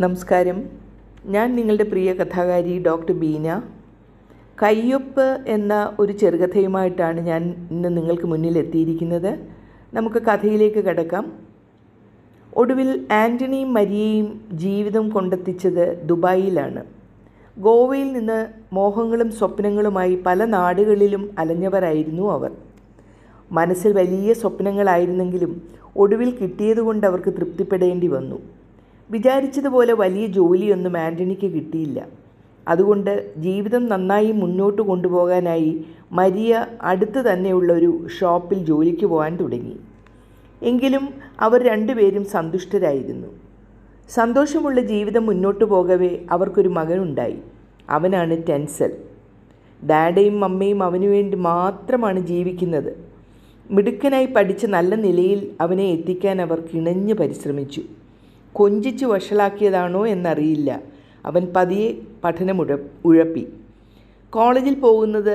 നമസ്കാരം. ഞാൻ നിങ്ങളുടെ പ്രിയ കഥാകാരി ഡോക്ടർ ബീന. കയ്യൊപ്പ് എന്ന ഒരു ചെറുകഥയുമായിട്ടാണ് ഞാൻ ഇന്ന് നിങ്ങൾക്ക് മുന്നിൽ എത്തിയിരിക്കുന്നത്. നമുക്ക് കഥയിലേക്ക് കിടക്കാം. ഒടുവിൽ ആന്റണിയും മരിയയും ജീവിതം കൊണ്ടെത്തിച്ചത് ദുബായിലാണ്. ഗോവയിൽ നിന്ന് മോഹങ്ങളും സ്വപ്നങ്ങളുമായി പല നാടുകളിലും അലഞ്ഞവരായിരുന്നു അവർ. മനസ്സിൽ വലിയ സ്വപ്നങ്ങളായിരുന്നെങ്കിലും ഒടുവിൽ കിട്ടിയതുകൊണ്ട് അവർക്ക് തൃപ്തിപ്പെടേണ്ടി വന്നു. വിചാരിച്ചതുപോലെ വലിയ ജോലിയൊന്നും ആന്റണിക്ക് കിട്ടിയില്ല. അതുകൊണ്ട് ജീവിതം നന്നായി മുന്നോട്ട് കൊണ്ടുപോകാനായി മരിയ അടുത്ത് തന്നെയുള്ള ഒരു ഷോപ്പിൽ ജോലിക്ക് പോകാൻ തുടങ്ങി. എങ്കിലും അവർ രണ്ടുപേരും സന്തുഷ്ടരായിരുന്നു. സന്തോഷമുള്ള ജീവിതം മുന്നോട്ട് പോകവേ അവർക്കൊരു മകനുണ്ടായി. അവനാണ് ടെൻസൽ. ഡാഡയും അമ്മയും അവനു വേണ്ടി മാത്രമാണ് ജീവിക്കുന്നത്. മിടുക്കനായി പഠിച്ച് നല്ല നിലയിൽ അവനെ എത്തിക്കാൻ അവർ കിണഞ്ഞ് പരിശ്രമിച്ചു. കൊഞ്ചിച്ച് വഷളാക്കിയതാണോ എന്നറിയില്ല. അവൻ പതിയെ പഠനമുഴ ഉഴപ്പി. കോളേജിൽ പോകുന്നത്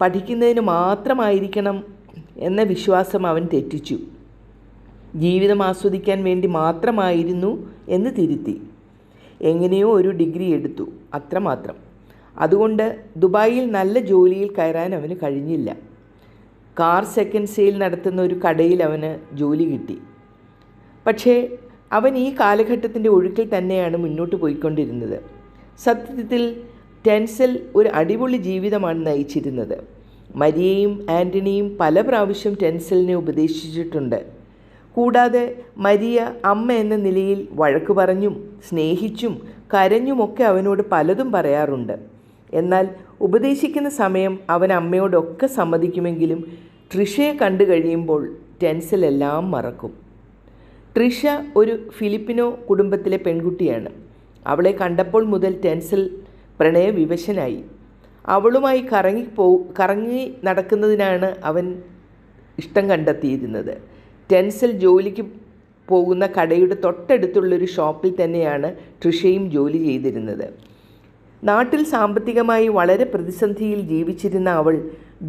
പഠിക്കുന്നതിന് മാത്രമായിരിക്കണം എന്ന വിശ്വാസം അവൻ തെറ്റിച്ചു. ജീവിതം ആസ്വദിക്കാൻ വേണ്ടി മാത്രമായിരുന്നു എന്ന് തിരുത്തി. എങ്ങനെയോ ഒരു ഡിഗ്രി എടുത്തു അത്രമാത്രം. അതുകൊണ്ട് ദുബായിൽ നല്ല ജോലിയിൽ കയറാൻ അവന് കഴിഞ്ഞില്ല. കാർ സെക്കൻഡ് സെയിൽ നടത്തുന്ന ഒരു കടയിൽ അവന് ജോലി കിട്ടി. പക്ഷേ അവൻ ഈ കാലഘട്ടത്തിന്റെ ഒഴുക്കിൽ തന്നെയാണ് മുന്നോട്ട് പോയിക്കൊണ്ടിരുന്നത്. സത്യത്തിൽ ടെൻസൽ ഒരു അടിപൊളി ജീവിതമാണ് നയിച്ചിരുന്നത്. മരിയയും ആന്റണിയും പല പ്രാവശ്യം ടെൻസലിനെ ഉപദേശിച്ചിട്ടുണ്ട്. കൂടാതെ മരിയ അമ്മ എന്ന നിലയിൽ വഴക്ക് പറഞ്ഞും സ്നേഹിച്ചും കരഞ്ഞുമൊക്കെ അവനോട് പലതും പറയാറുണ്ട്. എന്നാൽ ഉപദേശിക്കുന്ന സമയം അവൻ അമ്മയോടൊക്കെ സമ്മതിക്കുമെങ്കിലും ട്രിഷയെ കണ്ടു കഴിയുമ്പോൾ ടെൻസൽ എല്ലാം മറക്കും. ട്രിഷ ഒരു ഫിലിപ്പിനോ കുടുംബത്തിലെ പെൺകുട്ടിയാണ്. അവളെ കണ്ടപ്പോൾ മുതൽ ടെൻസൽ പ്രണയവിവശനായി. അവളുമായി കറങ്ങി പോ കറങ്ങി നടക്കുന്നതിനാണ് അവൻ ഇഷ്ടം കണ്ടെത്തിയിരുന്നത്. ടെൻസിൽ ജോലിക്ക് പോകുന്ന കടയുടെ തൊട്ടടുത്തുള്ളൊരു ഷോപ്പിൽ തന്നെയാണ് ട്രിഷയും ജോലി ചെയ്തിരുന്നത്. നാട്ടിൽ സാമ്പത്തികമായി വളരെ പ്രതിസന്ധിയിൽ ജീവിച്ചിരുന്ന അവൾ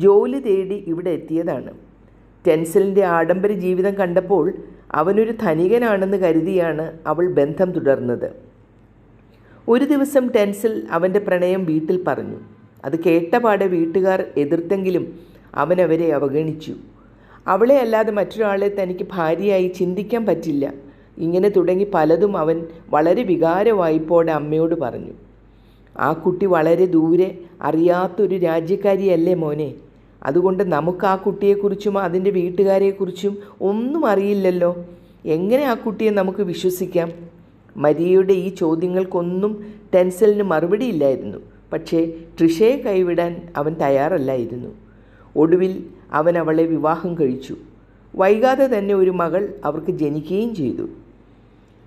ജോലി തേടി ഇവിടെ എത്തിയതാണ്. ടെൻസലിന്റെ ആഡംബര ജീവിതം കണ്ടപ്പോൾ അവനൊരു ധനികനാണെന്ന് കരുതിയാണ് അവൾ ബന്ധം തുടർന്നത്. ഒരു ദിവസം ടെൻസിൽ അവന്റെ പ്രണയം വീട്ടിൽ പറഞ്ഞു. അത് കേട്ടപാടെ വീട്ടുകാർ എതിർത്തെങ്കിലും അവൻ അവരെ അവഗണിച്ചു. അവളെ അല്ലാതെ മറ്റൊരാളെ തനിക്ക് ഭാര്യയായി ചിന്തിക്കാൻ പറ്റില്ല. ഇങ്ങനെ തുടങ്ങി പലതും അവൻ വളരെ വികാരവായ്പോടെ അമ്മയോട് പറഞ്ഞു. ആ കുട്ടി വളരെ ദൂരെ അറിയാത്തൊരു രാജ്യക്കാരിയല്ലേ മോനെ? അതുകൊണ്ട് നമുക്ക് ആ കുട്ടിയെക്കുറിച്ചും അതിന്റെ വീട്ടുകാരെക്കുറിച്ചും ഒന്നും അറിയില്ലല്ലോ. എങ്ങനെ ആ കുട്ടിയെ നമുക്ക് വിശ്വസിക്കാം? മരിയയുടെ ഈ ചോദ്യങ്ങൾക്കൊന്നും ടെൻസലിന് മറുപടിയില്ലായിരുന്നു പക്ഷേ ട്രിഷയെ കൈവിടാൻ അവൻ തയ്യാറല്ലായിരുന്നു. ഒടുവിൽ അവൻ അവളെ വിവാഹം കഴിച്ചു. വൈകാതെ തന്നെ ഒരു മകൾ അവർക്ക് ജനിക്കുകയും ചെയ്തു.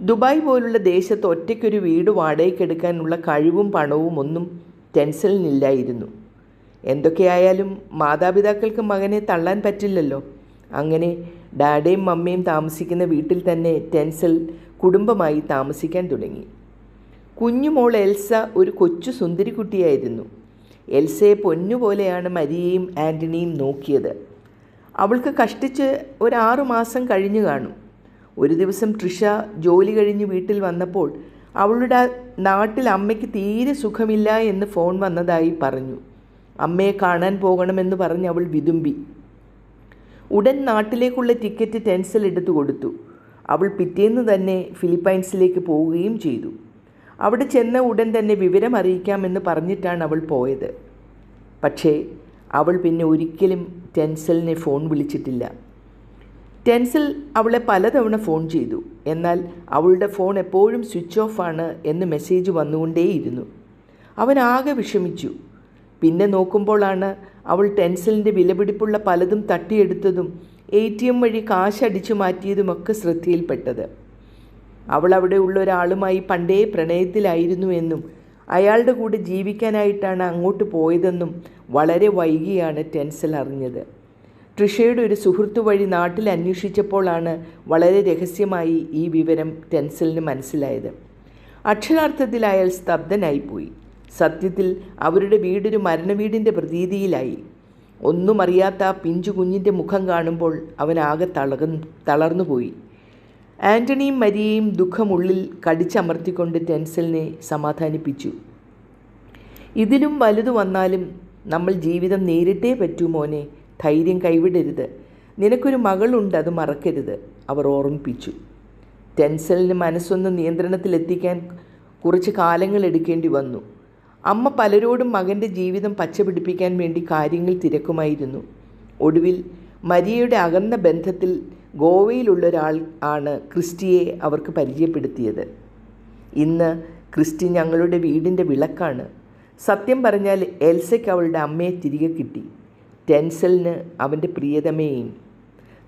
ദുബായ് പോലുള്ള ദേശത്ത് ഒറ്റയ്ക്കൊരു വീട് വാടകയ്ക്കെടുക്കാനുള്ള കഴിവും പണവും ഒന്നും ടെൻസലിനില്ലായിരുന്നു. എന്തൊക്കെയായാലും മാതാപിതാക്കൾക്ക് മകനെ തള്ളാൻ പറ്റില്ലല്ലോ. അങ്ങനെ ഡാഡിയും മമ്മിയും താമസിക്കുന്ന വീട്ടിൽ തന്നെ ടെൻസൽ കുടുംബമായി താമസിക്കാൻ തുടങ്ങി. കുഞ്ഞുമോൾ എൽസ ഒരു കൊച്ചു സുന്ദരിക്കുട്ടിയായിരുന്നു. എൽസയെ പൊന്നുപോലെയാണ് മരിയയും ആന്റണിയും നോക്കിയത്. അവൾക്ക് കഷ്ടിച്ച് ഒരു മാസം കഴിഞ്ഞു കാണും. ഒരു ദിവസം ട്രിഷ ജോലി കഴിഞ്ഞ് വീട്ടിൽ വന്നപ്പോൾ അവളുടെ നാട്ടിൽ അമ്മയ്ക്ക് തീരെ സുഖമില്ല എന്ന് ഫോൺ വന്നതായി പറഞ്ഞു. അമ്മയെ കാണാൻ പോകണമെന്ന് പറഞ്ഞ് അവൾ വിതുമ്പി. ഉടൻ നാട്ടിലേക്കുള്ള ടിക്കറ്റ് ടെൻസൽ എടുത്തു കൊടുത്തു. അവൾ പിറ്റേന്ന് തന്നെ ഫിലിപ്പൈൻസിലേക്ക് പോവുകയും ചെയ്തു. അവിടെ ചെന്ന ഉടൻ തന്നെ വിവരം അറിയിക്കാമെന്ന് പറഞ്ഞിട്ടാണ് അവൾ പോയത്. പക്ഷേ അവൾ പിന്നെ ഒരിക്കലും ടെൻസലിനെ ഫോൺ വിളിച്ചിട്ടില്ല. ടെൻസിൽ അവളെ പലതവണ ഫോൺ ചെയ്തു. എന്നാൽ അവളുടെ ഫോൺ എപ്പോഴും സ്വിച്ച് ഓഫ് ആണ് എന്ന് മെസ്സേജ് വന്നുകൊണ്ടേയിരുന്നു. അവൻ ആകെ വിഷമിച്ചു. പിന്നെ നോക്കുമ്പോഴാണ് അവൾ ടെൻസിലിന്റെ വിലപിടിപ്പുള്ള പലതും തട്ടിയെടുത്തതും എ ടി എം വഴി കാശടിച്ചു മാറ്റിയതുമൊക്കെ ശ്രദ്ധയിൽപ്പെട്ടത്. അവൾ അവിടെ ഉള്ള ഒരാളുമായി പണ്ടേ പ്രണയത്തിലായിരുന്നു എന്നും അയാളുടെ കൂടെ ജീവിക്കാനായിട്ടാണ് അങ്ങോട്ട് പോയതെന്നും വളരെ വൈകിയാണ് ടെൻസിൽ അറിഞ്ഞത്. ട്രിഷയുടെ ഒരു സുഹൃത്തു വഴി നാട്ടിൽ അന്വേഷിച്ചപ്പോഴാണ് വളരെ രഹസ്യമായി ഈ വിവരം ടെൻസലിന് മനസ്സിലായത്. അക്ഷരാർത്ഥത്തിൽ അയാൾ സ്തബ്ധനായിപ്പോയി. സത്യത്തിൽ അവരുടെ വീടൊരു മരണവീടിന്റെ പ്രതീതിയിലായി. ഒന്നും അറിയാത്ത ആ പിഞ്ചു കുഞ്ഞിന്റെ മുഖം കാണുമ്പോൾ അവനാകെ തളർന്നു തളർന്നുപോയി. ആന്റണിയും മരിയയും ദുഃഖമുള്ളിൽ കടിച്ചമർത്തിക്കൊണ്ട് ടെൻസലിനെ സമാധാനിപ്പിച്ചു. ഇതിലും വലുത് വന്നാലും നമ്മൾ ജീവിതം നേരിട്ടേ പറ്റൂ മോനെ ധൈര്യം കൈവിടരുത്. നിനക്കൊരു മകളുണ്ട് അത് മറക്കരുത് അവർ ഓർമ്മിപ്പിച്ചു. ടെൻസലിന് മനസ്സൊന്ന് നിയന്ത്രണത്തിലെത്തിക്കാൻ കുറച്ച് കാലങ്ങൾ എടുക്കേണ്ടി വന്നു. അമ്മ പലരോടും മകന്റെ ജീവിതം പച്ചപിടിപ്പിക്കാൻ വേണ്ടി കാര്യങ്ങൾ തിരക്കുമായിരുന്നു. ഒടുവിൽ മരിയയുടെ അകന്ന ബന്ധത്തിൽ ഗോവയിലുള്ള ഒരാൾ ആണ് ക്രിസ്റ്റിയെ അവർക്ക് പരിചയപ്പെടുത്തിയത്. ഇന്ന് ക്രിസ്റ്റി ഞങ്ങളുടെ വീടിന്റെ വിളക്കാണ്. സത്യം പറഞ്ഞാൽ എൽസയ്ക്ക് അവളുടെ അമ്മയെ തിരികെ കിട്ടി. ടെൻസലിന് അവന്റെ പ്രിയതമേയും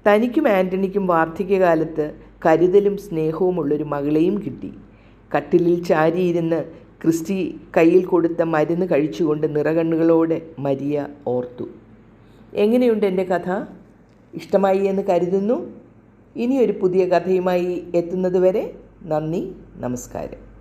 തനിക്കും ആന്റണിക്കും വാർദ്ധക്യകാലത്ത് കരുതലും സ്നേഹവുമുള്ളൊരു മകളെയും കിട്ടി. കട്ടിലിൽ ചാരിയിരുന്ന് ക്രിസ്റ്റി കയ്യിൽ കൊടുത്ത മരുന്ന് കഴിച്ചുകൊണ്ട് നിറകണ്ണുകളോടെ മരിയ ഓർത്തു. എങ്ങനെയുണ്ട് എന്റെ കഥ? ഇഷ്ടമായി എന്ന് കരുതുന്നു. ഇനിയൊരു പുതിയ കഥയുമായി എത്തുന്നതുവരെ നന്ദി നമസ്കാരം.